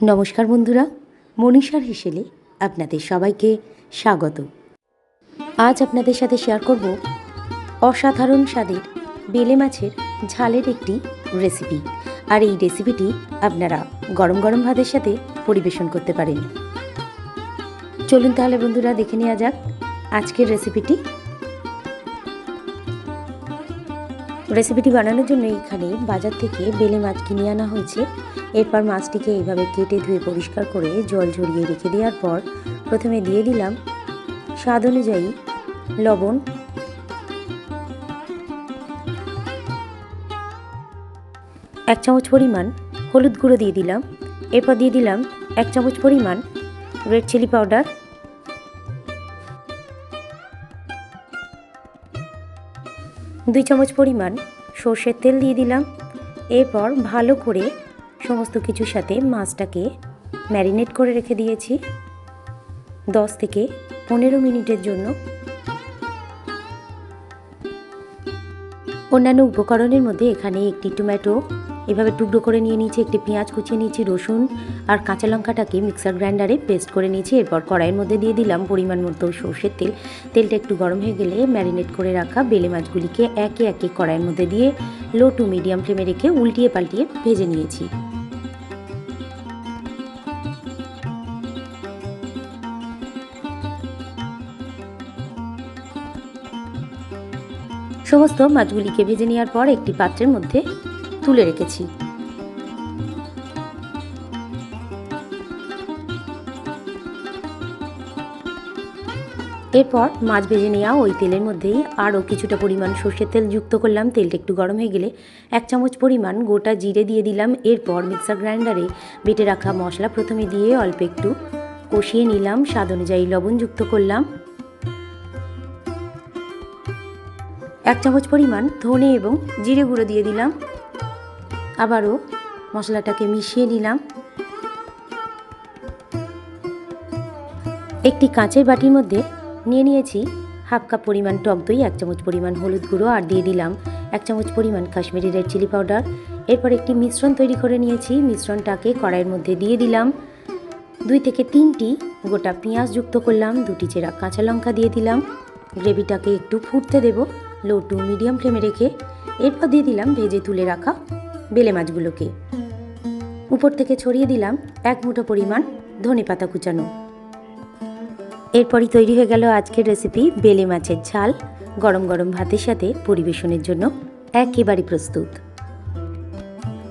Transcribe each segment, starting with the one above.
নমস্কার বন্ধুরা, মনীষার হেসেলে আপনাদের সবাইকে স্বাগত। আজ আপনাদের সাথে শেয়ার করব অসাধারণ স্বাদের বেলে মাছের ঝালের একটি রেসিপি আর এই রেসিপিটি আপনারা গরম গরম ভাতের সাথে পরিবেশন করতে পারেন। চলুন তাহলে বন্ধুরা, দেখে নেওয়া যাক আজকের রেসিপিটি রেসিপিটি বানানোর জন্য এখানে বাজার থেকে বেলে মাছ কিনে আনা হয়েছে। এরপর মাছটিকে এইভাবে কেটে ধুয়ে পরিষ্কার করে জল ঝরিয়ে রেখে দেওয়ার পর প্রথমে দিয়ে দিলাম স্বাদ অনুযায়ী লবণ। এক চামচ পরিমাণ হলুদ গুঁড়ো দিয়ে দিলাম। এরপর দিয়ে দিলাম এক চামচ পরিমাণ রেড চিলি পাউডার। দুই চামচ পরিমাণ সর্ষের তেল দিয়ে দিলাম। এরপর ভালো করে সমস্ত কিছুর সাথে মাছটাকে ম্যারিনেট করে রেখে দিয়েছি। দশ থেকে পনেরো মিনিটের জন্য। অন্যান্য উপকরণের মধ্যে এখানে একটি টমেটো এভাবে টুকরো করে নিয়ে নিয়েছি একটি পেঁয়াজ কুচিয়ে নিয়েছি, রসুন আর কাঁচা লঙ্কাটাকে মিক্সার গ্রাইন্ডারে পেস্ট করে নিয়েছি। এরপর কড়াইয়ের মধ্যে দিয়ে দিলাম পরিমাণ মতো সর্ষের তেল। তেলটা একটু গরম হয়ে গেলে ম্যারিনেট করে রাখা বেলে মাছগুলিকে একে একে কড়াইয়ের মধ্যে দিয়ে লো টু মিডিয়াম ফ্লেমে রেখে উল্টিয়ে পাল্টিয়ে ভেজে নিয়েছি। সমস্ত মাছগুলিকে ভেজে নেওয়ার পর একটি পাত্রের মধ্যে তুলে রেখেছি। এরপর মাছ ভেজে নেওয়া ওই তেলের মধ্যেই আরও কিছুটা পরিমাণ সর্ষের তেল যুক্ত করলাম। তেলটা একটু গরম হয়ে গেলে এক চামচ পরিমাণ গোটা জিরে দিয়ে দিলাম। এরপর মিক্সার গ্রাইন্ডারে বেটে রাখা মশলা প্রথমে দিয়ে অল্প একটু কষিয়ে নিলাম। স্বাদ অনুযায়ী লবণ যুক্ত করলাম। এক চামচ পরিমাণ ধনে এবং জিরে গুঁড়ো দিয়ে দিলাম। আবারও মশলাটাকে মিশিয়ে নিলাম। একটি কাঁচের বাটির মধ্যে নিয়ে নিয়েছি হাফ কাপ পরিমাণ টক দই, এক চামচ পরিমাণ হলুদ গুঁড়ো আর দিয়ে দিলাম এক চামচ পরিমাণ কাশ্মীরি রেড চিলি পাউডার। এরপর একটি মিশ্রণ তৈরি করে নিয়েছি, মিশ্রণটাকে কড়াইয়ের মধ্যে দিয়ে দিলাম। দুই থেকে তিনটি গোটা পেঁয়াজ যুক্ত করলাম, দুটি চেরা কাঁচা লঙ্কা দিয়ে দিলাম। গ্রেভিটাকে একটু ফুটতে দেব, লো টু মিডিয়াম ফ্লেমে রেখে। এরপর দিয়ে দিলাম ভেজে তুলে রাখা বেলে মাছগুলোকে। উপর থেকে ছড়িয়ে দিলাম এক মুঠো পরিমাণ ধনে পাতা কুচানো। এরপরই তৈরি হয়ে গেল আজকের রেসিপি বেলে মাছের ঝাল গরম গরম ভাতের সাথে পরিবেশনের জন্য একেবারে প্রস্তুত।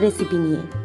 রেসিপি নিয়ে